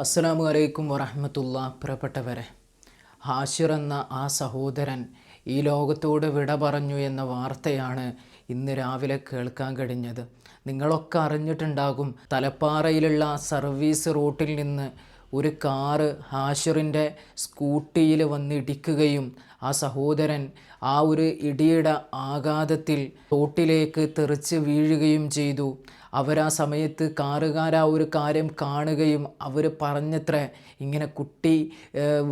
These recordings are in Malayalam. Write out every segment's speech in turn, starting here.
അസ്സലാമു അലൈക്കും വറഹമത്തുള്ള. പ്രപ്പെട്ടവരെ ഹാഷിർ എന്ന ആ സഹോദരൻ ഈ ലോകത്തോട് വിട പറഞ്ഞു എന്ന വാർത്തയാണ് ഇന്ന് രാവിലെ കേൾക്കാൻ കഴിഞ്ഞത്. നിങ്ങളൊക്കെ അറിഞ്ഞിട്ടുണ്ടാകും തലപ്പാറയിലുള്ള സർവീസ് റൂട്ടിൽ നിന്ന് ഒരു കാറ് ഹാഷിറിന്റെ സ്കൂട്ടിയിൽ വന്നിടിക്കുകയും ആ സഹോദരൻ ആ ഒരു ഇടിയുടെ ആഘാതത്തിൽ റോട്ടിലേക്ക് തെറിച്ച് വീഴുകയും ചെയ്തു. അവരാ സമയത്ത് കാറുകാർ ആ ഒരു കാര്യം കാണുകയും അവർ പറഞ്ഞത്ര ഇങ്ങനെ കുട്ടി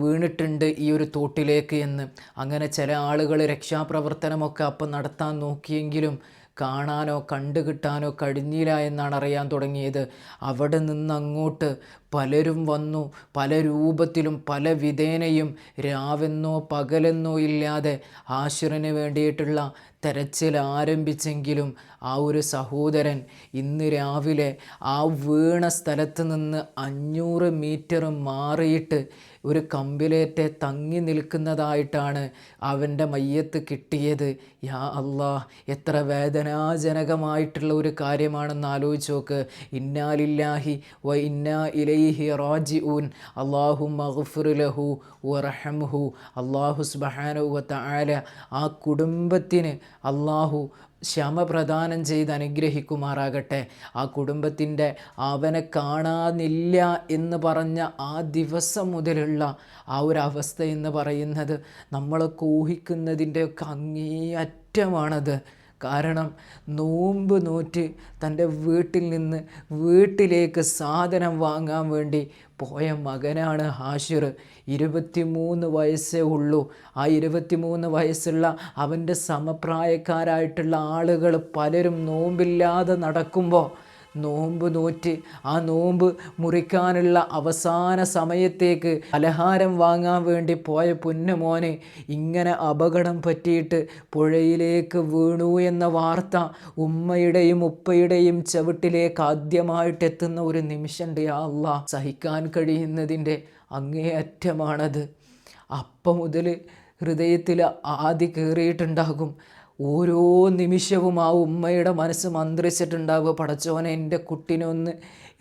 വീണിട്ടുണ്ട് ഈ ഒരു തോട്ടിലേക്ക് എന്ന്. അങ്ങനെ ചില ആളുകൾ രക്ഷാപ്രവർത്തനമൊക്കെ അപ്പം നടത്താൻ നോക്കിയെങ്കിലും കാണാനോ കണ്ടു കിട്ടാനോ കഴിഞ്ഞില്ല എന്നാണ് അറിയാൻ തുടങ്ങിയത്. അവിടെ നിന്നങ്ങോട്ട് പലരും വന്നു. പല രൂപത്തിലും പല വിധേനയും രാവെന്നോ പകലെന്നോ ഇല്ലാതെ ആശുറിന് വേണ്ടിയിട്ടുള്ള തെരച്ചിൽ ആരംഭിച്ചെങ്കിലും ആ ഒരു സഹോദരൻ ഇന്ന് രാവിലെ ആ വീണ സ്ഥലത്ത് നിന്ന് അഞ്ഞൂറ് മീറ്റർ മാറിയിട്ട് ഒരു കമ്പിലേറ്റ് തങ്ങി നിൽക്കുന്നതായിട്ടാണ് അവന്റെ മയ്യത്ത് കിട്ടിയത്. യാ അള്ളാഹ് എത്ര വേദനാജനകമായിട്ടുള്ള ഒരു കാര്യമാണെന്ന് ആലോചിച്ച് നോക്ക്. ഇന്നാലില്ലാഹി വ ഇന്നാ ഇലൈഹി റാജി റാജിഊൻ. അള്ളാഹു മഗ്ഫിർ ലഹു വറഹംഹു അള്ളാഹു സുബ്ഹാനഹു വ ആ കുടുംബത്തിന് അള്ളാഹു ക്ഷമ പ്രദാനം ചെയ്ത് അനുഗ്രഹിക്കുമാറാകട്ടെ. ആ കുടുംബത്തിന്റെ അവനെ കാണാനില്ല എന്ന് പറഞ്ഞ ആ ദിവസം മുതലുള്ള ആ ഒരു അവസ്ഥ എന്ന് പറയുന്നത് നമ്മളൊക്കെ ഊഹിക്കുന്നതിന്റെയൊക്കെ അങ്ങേയറ്റമാണത്. കാരണം നോമ്പ് നോറ്റ് തന്റെ വീട്ടിൽ നിന്ന് വീട്ടിലേക്ക് സാധനം വാങ്ങാൻ വേണ്ടി പോയ മകനാണ് ഹാഷിർ. ഇരുപത്തിമൂന്ന് വയസ്സേ ഉള്ളൂ. ആ ഇരുപത്തിമൂന്ന് വയസ്സുള്ള അവന്റെ സമപ്രായക്കാരായിട്ടുള്ള ആളുകൾ പലരും നോമ്പില്ലാതെ നടക്കുമ്പോൾ നോമ്പ് നോറ്റ് ആ നോമ്പ് മുറിക്കാനുള്ള അവസാന സമയത്തേക്ക് പലഹാരം വാങ്ങാൻ വേണ്ടി പോയ പൊന്നുമോന് ഇങ്ങനെ അപകടം പറ്റിയിട്ട് പുഴയിലേക്ക് വീണു എന്ന വാർത്ത ഉമ്മയുടെയും ഉപ്പയുടെയും ചവിട്ടിലേക്ക് ആദ്യമായിട്ട് എത്തുന്ന ഒരു നിമിഷമുണ്ട്. യാ അള്ളാ സഹിക്കാൻ കഴിയുന്നതിന്റെ അങ്ങേയറ്റമാണത്. അപ്പം മുതൽ ഹൃദയത്തിൽ ആദി കയറിയിട്ടുണ്ടാകും. ഓരോ നിമിഷവും ആ ഉമ്മയുടെ മനസ്സ് മന്ത്രിച്ചിട്ടുണ്ടാവുക. പടച്ചോനെ എന്റെ കുട്ടിനൊന്ന്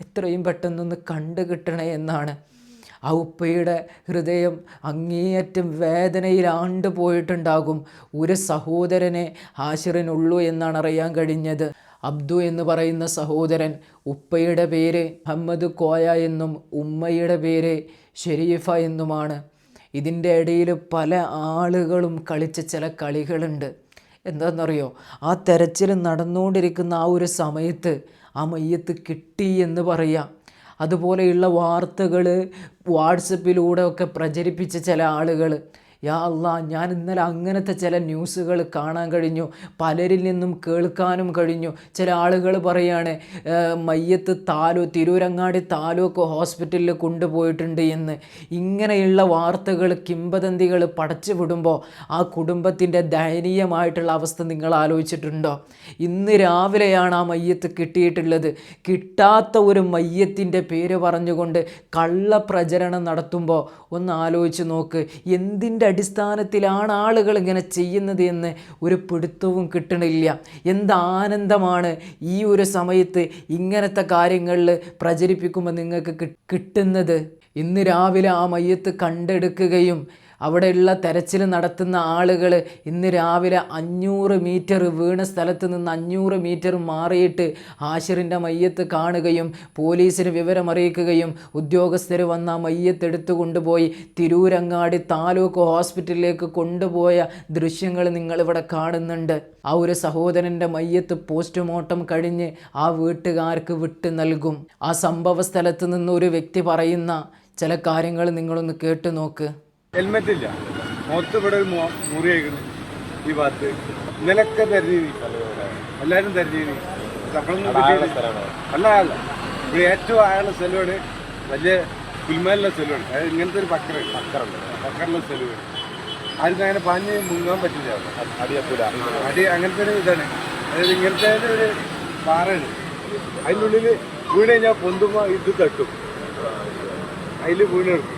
എത്രയും പെട്ടെന്നൊന്ന് കണ്ടു കിട്ടണേ എന്നാണ്. ആ ഉപ്പയുടെ ഹൃദയം അങ്ങേയറ്റം വേദനയിൽ പോയിട്ടുണ്ടാകും. ഒരു സഹോദരനെ ഹാഷിറിനുള്ളൂ എന്നാണ് അറിയാൻ കഴിഞ്ഞത്. അബ്ദു എന്ന് പറയുന്ന സഹോദരൻ ഉപ്പയുടെ പേര് അഹമ്മദ് കോയ എന്നും ഉമ്മയുടെ പേര് ഷെരീഫ എന്നുമാണ്. ഇതിന്റെ ഇടയിൽ പല ആളുകളും കളിച്ച ചില കളികളുണ്ട്. എന്താണെന്നറിയോ ആ തെരച്ചിൽ നടന്നുകൊണ്ടിരിക്കുന്ന ആ ഒരു സമയത്ത് ആ മയ്യത്ത് കിട്ടി എന്ന് പറയാം. അതുപോലെയുള്ള വാർത്തകൾ വാട്സപ്പിലൂടെ ഒക്കെ പ്രചരിപ്പിച്ച ചില ആളുകൾ യാ അള്ളാ ഞാൻ ഇന്നലെ അങ്ങനത്തെ ചില ന്യൂസുകൾ കാണാൻ കഴിഞ്ഞു. പലരിൽ നിന്നും കേൾക്കാനും കഴിഞ്ഞു. ചില ആളുകൾ പറയാണ് മയ്യത്ത് താലൂ തിരൂരങ്ങാടി താലൂക്ക് ഹോസ്പിറ്റലിൽ കൊണ്ടുപോയിട്ടുണ്ട് എന്ന്. ഇങ്ങനെയുള്ള വാർത്തകൾ കിംബദന്തികൾ പടച്ചു വിടുമ്പോൾ ആ കുടുംബത്തിന്റെ ദയനീയമായിട്ടുള്ള അവസ്ഥ നിങ്ങൾ ആലോചിച്ചിട്ടുണ്ടോ? ഇന്ന് രാവിലെയാണ് ആ മയ്യത്ത് കിട്ടിയിട്ടുള്ളത്. കിട്ടാത്ത ഒരു മയ്യത്തിന്റെ പേര് പറഞ്ഞുകൊണ്ട് കള്ളപ്രചരണം നടത്തുമ്പോൾ ഒന്ന് ആലോചിച്ച് നോക്ക്. എന്തിന്റെ അടിസ്ഥാനത്തിലാണ് ആളുകൾ ഇങ്ങനെ ചെയ്യുന്നത് എന്ന് ഒരു പിടുത്തവും കിട്ടണില്ല. എന്ത് ആനന്ദമാണ് ഈ ഒരു സമയത്ത് ഇങ്ങനത്തെ കാര്യങ്ങളിൽ പ്രചരിപ്പിക്കുമ്പോൾ നിങ്ങൾക്ക് കിട്ടുന്നത്. ഇന്ന് രാവിലെ ആ മയ്യത്ത് കണ്ടെടുക്കുകയും അവിടെയുള്ള തെരച്ചിൽ നടത്തുന്ന ആളുകൾ ഇന്ന് രാവിലെ അഞ്ഞൂറ് മീറ്റർ വീണ സ്ഥലത്ത് നിന്ന് അഞ്ഞൂറ് മീറ്റർ മാറിയിട്ട് ആഷിറിന്റെ മയ്യത്ത് കാണുകയും പോലീസിന് വിവരമറിയിക്കുകയും ഉദ്യോഗസ്ഥർ വന്ന മയ്യത്ത് എടുത്തു കൊണ്ടുപോയി തിരൂരങ്ങാടി താലൂക്ക് ഹോസ്പിറ്റലിലേക്ക് കൊണ്ടുപോയ ദൃശ്യങ്ങൾ നിങ്ങളിവിടെ കാണുന്നുണ്ട്. ആ ഒരു സഹോദരന്റെ മയ്യത്ത് പോസ്റ്റ്മോർട്ടം കഴിഞ്ഞ് ആ വീട്ടുകാർക്ക് വിട്ടു നൽകും. ആ സംഭവ സ്ഥലത്ത് നിന്ന് ഒരു വ്യക്തി പറയുന്ന ചില കാര്യങ്ങൾ നിങ്ങളൊന്ന് കേട്ടു നോക്ക്. ഹെൽമെറ്റ് ഇല്ല മൊത്തം ഇവിടെ ഒരു മുറി അയക്കുന്നു ഈ ഭാഗത്ത്. ഇന്നലൊക്കെ തെരഞ്ഞീനി എല്ലാവരും തെരഞ്ഞീനി നമ്മളൊന്നും. അല്ല അല്ല. ഇവിടെ ഏറ്റവും ആയുള്ള സ്ഥലമാണ്. വലിയ പുൽമേലുള്ള സ്ഥലമാണ്. അതായത് ഇങ്ങനത്തെ ഒരു പക്കറ. പക്കറുണ്ട്. പക്കറുള്ള സ്ഥലമാണ്. ആർക്കും അങ്ങനെ പാഞ്ഞ് മുങ്ങാൻ പറ്റില്ല. അടിയപ്പൂല അടി അങ്ങനത്തെ ഒരു ഇതാണ്. അതായത് ഇങ്ങനത്തെ ഒരു പാറയാണ്. അതിനുള്ളിൽ വീണ് കഴിഞ്ഞാൽ പൊന്തുമ്പോൾ ഇത് തട്ടും. അതിൽ വീണെടുക്കും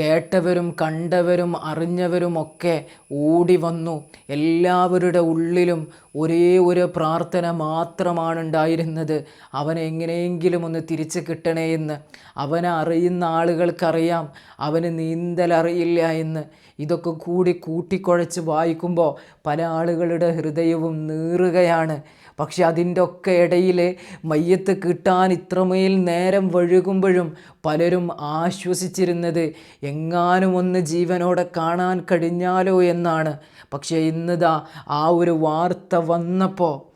കേട്ടവരും കണ്ടവരും അറിഞ്ഞവരും ഒക്കെ ഓടി വന്നു. എല്ലാവരുടെ ഉള്ളിലും ഒരേ ഒരു പ്രാർത്ഥന മാത്രമാണ് ഉണ്ടായിരുന്നത്. അവനെ എങ്ങനെയെങ്കിലും ഒന്ന് തിരിച്ചു കിട്ടണേ എന്ന്. അവനെ അറിയുന്ന ആളുകൾക്കറിയാം. അവന് നീന്തലറിയില്ല എന്ന്. ഇതൊക്കെ കൂടി കൂട്ടിക്കുഴച്ച് വായിക്കുമ്പോൾ പല ആളുകളുടെ ഹൃദയവും നീറുകയാണ്. പക്ഷെ അതിന്റെ ഒക്കെ ഇടയിൽ മയ്യത്ത് കിട്ടാൻ ഇത്രമേൽ നേരം വഴുകുമ്പോഴും പലരും ആശ്വസിച്ചിരുന്നത് എങ്ങാനും ഒന്ന് ജീവനോടെ കാണാൻ കഴിഞ്ഞാലോ എന്നാണ്. പക്ഷേ ഇന്നിതാ ആ ഒരു വാർത്ത വന്നപ്പോൾ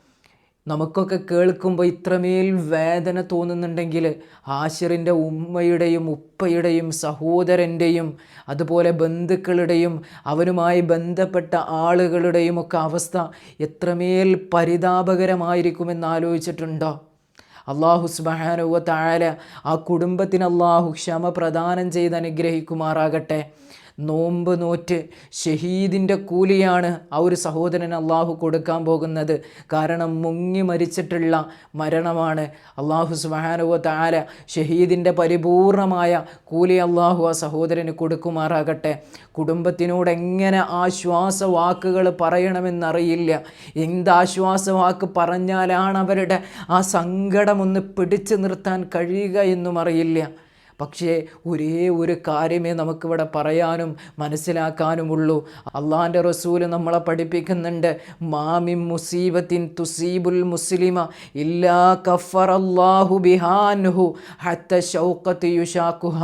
നമുക്കൊക്കെ കേൾക്കുമ്പോൾ ഇത്രമേൽ വേദന തോന്നുന്നുണ്ടെങ്കിൽ ആഷിറിന്റെ ഉമ്മയുടെയും ഉപ്പയുടെയും സഹോദരന്റെയും അതുപോലെ ബന്ധുക്കളുടെയും അവനുമായി ബന്ധപ്പെട്ട ആളുകളുടെയും ഒക്കെ അവസ്ഥ എത്രമേൽ പരിതാപകരമായിരിക്കുമെന്ന് ആലോചിച്ചിട്ടുണ്ടോ? അള്ളാഹു സ്മഹാനുവ താഴെ ആ കുടുംബത്തിന് അള്ളാഹു ക്ഷമ പ്രദാനം ചെയ്ത് അനുഗ്രഹിക്കുമാറാകട്ടെ. നോമ്പ് നോറ്റ് ഷഹീദിന്റെ കൂലിയാണ് ആ ഒരു സഹോദരൻ അള്ളാഹു കൊടുക്കാൻ പോകുന്നത്. കാരണം മുങ്ങി മരിച്ചിട്ടുള്ള മരണമാണ് അള്ളാഹു സുബാനുവ താര ഷഹീദിന്റെ പരിപൂർണമായ കൂലി അള്ളാഹു ആ സഹോദരന് കൊടുക്കുമാറാകട്ടെ. കുടുംബത്തിനോട് എങ്ങനെ ആശ്വാസ വാക്കുകൾ പറയണമെന്നറിയില്ല. എന്താശ്വാസ വാക്ക് പറഞ്ഞാലാണ് അവരുടെ ആ സങ്കടമൊന്ന് പിടിച്ചു നിർത്താൻ കഴിയുക എന്നും അറിയില്ല പക്ഷേ ഒരേ ഒരു കാര്യമേ നമുക്കിവിടെ പറയാനും മനസ്സിലാക്കാനുമുള്ളൂ. അള്ളാഹാന്റെ റസൂൽ നമ്മളെ പഠിപ്പിക്കുന്നുണ്ട്. മാമിൻ മുസീബത്തിൻ തുസീബുൽ മുസ്ലിമ ഇല്ലാ കഫർ അള്ളാഹു ബിഹാൻഹു ഹത്ത ഷൗക്കത്ത് യുഷാക്കുഹ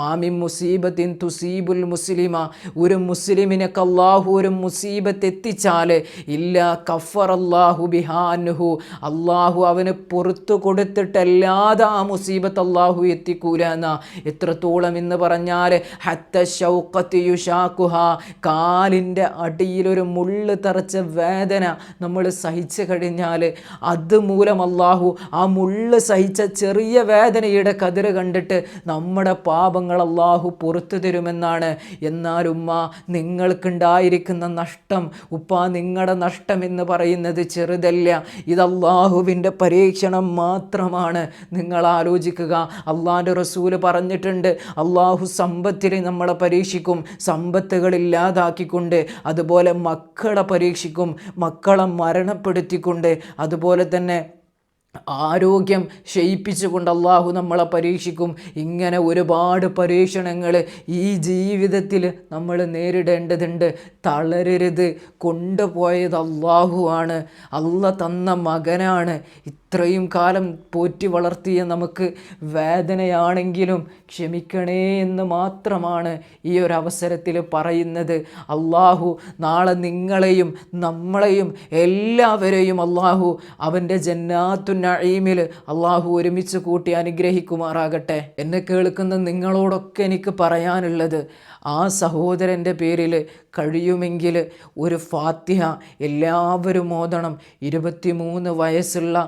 മാമിൻ മുസീബത്തിൻ തുസീബുൽ മുസ്ലിമ ഒരു മുസ്ലിമിനൊക്കെ അള്ളാഹു ഒരു മുസീബത്ത് എത്തിച്ചാൽ ഇല്ല കഫർ അള്ളാഹു ബിഹാൻഹു അള്ളാഹു അവന് പുറത്തു കൊടുത്തിട്ടല്ലാതെ ആ മുസീബത്ത് അള്ളാഹു എത്തിക്കൂല എന്ന എത്രത്തോളം എന്ന് പറഞ്ഞാൽ ഹത്ത ഷൗക്കത്ത് യുഷാക്കുഹ കാലിന്റെ അടിയിലൊരു മുള്ള് തറച്ച വേദന നമ്മൾ സഹിച്ചു കഴിഞ്ഞാൽ അതുമൂലം അള്ളാഹു ആ മുള്ള് സഹിച്ച ചെറിയ വേദനയുടെ കതിര് കണ്ടിട്ട് നമ്മുടെ പാപങ്ങൾ അള്ളാഹു പുറത്തു തരുമെന്നാണ്. എന്നാൽ ഉമ്മ നിങ്ങൾക്കുണ്ടായിരിക്കുന്ന നഷ്ടം ഉപ്പ നിങ്ങളുടെ നഷ്ടം എന്ന് പറയുന്നത് ചെറുതല്ല. ഇത് അള്ളാഹുവിന്റെ പരീക്ഷണം മാത്രമാണ്. നിങ്ങൾ ആലോചിക്കുക അള്ളാന്റെ റസൂൽ പറഞ്ഞിട്ടുണ്ട് അള്ളാഹു സമ്പത്തിനെ നമ്മളെ പരീക്ഷിക്കും സമ്പത്തുകൾ ഇല്ലാതാക്കിക്കൊണ്ട് അതുപോലെ മക്കളെ പരീക്ഷിക്കും മക്കളെ മരണപ്പെടുത്തിക്കൊണ്ട് അതുപോലെ തന്നെ ആരോഗ്യം ക്ഷയിപ്പിച്ചുകൊണ്ട് അള്ളാഹു നമ്മളെ പരീക്ഷിക്കും. ഇങ്ങനെ ഒരുപാട് പരീക്ഷണങ്ങൾ ഈ ജീവിതത്തിൽ നമ്മൾ നേരിടേണ്ടതുണ്ട്. തളരരുത്. കൊണ്ടുപോയത് അള്ളാഹുവാണ് അള്ള തന്ന മകനാണ്. ഇത്രയും കാലം പോറ്റി വളർത്തിയ നമുക്ക് വേദനയാണെങ്കിലും ക്ഷമിക്കണേ എന്ന് മാത്രമാണ് ഈ ഒരു അവസരത്തിൽ പറയുന്നത്. അള്ളാഹു നാളെ നിങ്ങളെയും നമ്മളെയും എല്ലാവരെയും അള്ളാഹു അവന്റെ ജന്നാത്തു നഴീമിൽ അള്ളാഹു ഒരുമിച്ച് കൂട്ടി അനുഗ്രഹിക്കുമാറാകട്ടെ എന്നെ കേൾക്കുന്ന നിങ്ങളോടൊക്കെ എനിക്ക് പറയാനുള്ളത് ആ സഹോദരന്റെ പേരിൽ കഴിയുമെങ്കിൽ ഒരു ഫാത്തിഹ എല്ലാവരും ഓതണം. ഇരുപത്തിമൂന്ന് വയസ്സുള്ള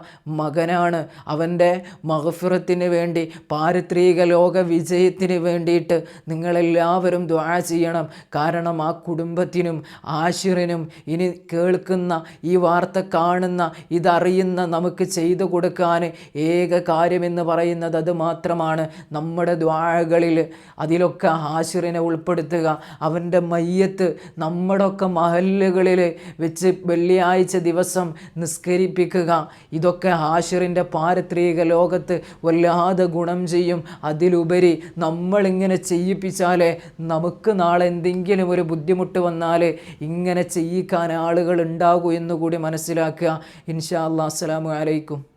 മകനാണ്. അവന്റെ മഹഫിറത്തിന് വേണ്ടി പാരിത്രിക ലോക വിജയത്തിന് വേണ്ടിയിട്ട് നിങ്ങളെല്ലാവരും ദ്വാ ചെയ്യണം. കാരണം ആ കുടുംബത്തിനും ആശിറിനും ഇനി കേൾക്കുന്ന ഈ വാർത്ത കാണുന്ന ഇതറിയുന്ന നമുക്ക് ചെയ്തു കൊടുക്കാൻ ഏക കാര്യമെന്ന് പറയുന്നത് അത് മാത്രമാണ്. നമ്മുടെ ദ്വാഴകളിൽ അതിലൊക്കെ ആശിറിനെ ഉൾപ്പെടുത്തുക അവന്റെ മയ്യത്ത് നമ്മുടെയൊക്കെ മഹല്ലുകളിൽ വെച്ച് വെള്ളിയാഴ്ച ദിവസം നിസ്കരിപ്പിക്കുക ഇതൊക്കെ ഹാഷിറിന്റെ പാരത്രിക ലോകത്ത് വല്ലാതെ ഗുണം ചെയ്യും. അതിലുപരി നമ്മളിങ്ങനെ ചെയ്യിപ്പിച്ചാലേ നമുക്ക് നാളെ എന്തെങ്കിലും ഒരു ബുദ്ധിമുട്ട് വന്നാൽ ഇങ്ങനെ ചെയ്യിക്കാൻ ആളുകൾ ഉണ്ടാകൂ എന്നുകൂടി മനസ്സിലാക്കുക. ഇൻഷാ അല്ലാ അസ്സലാമു അലൈക്കും.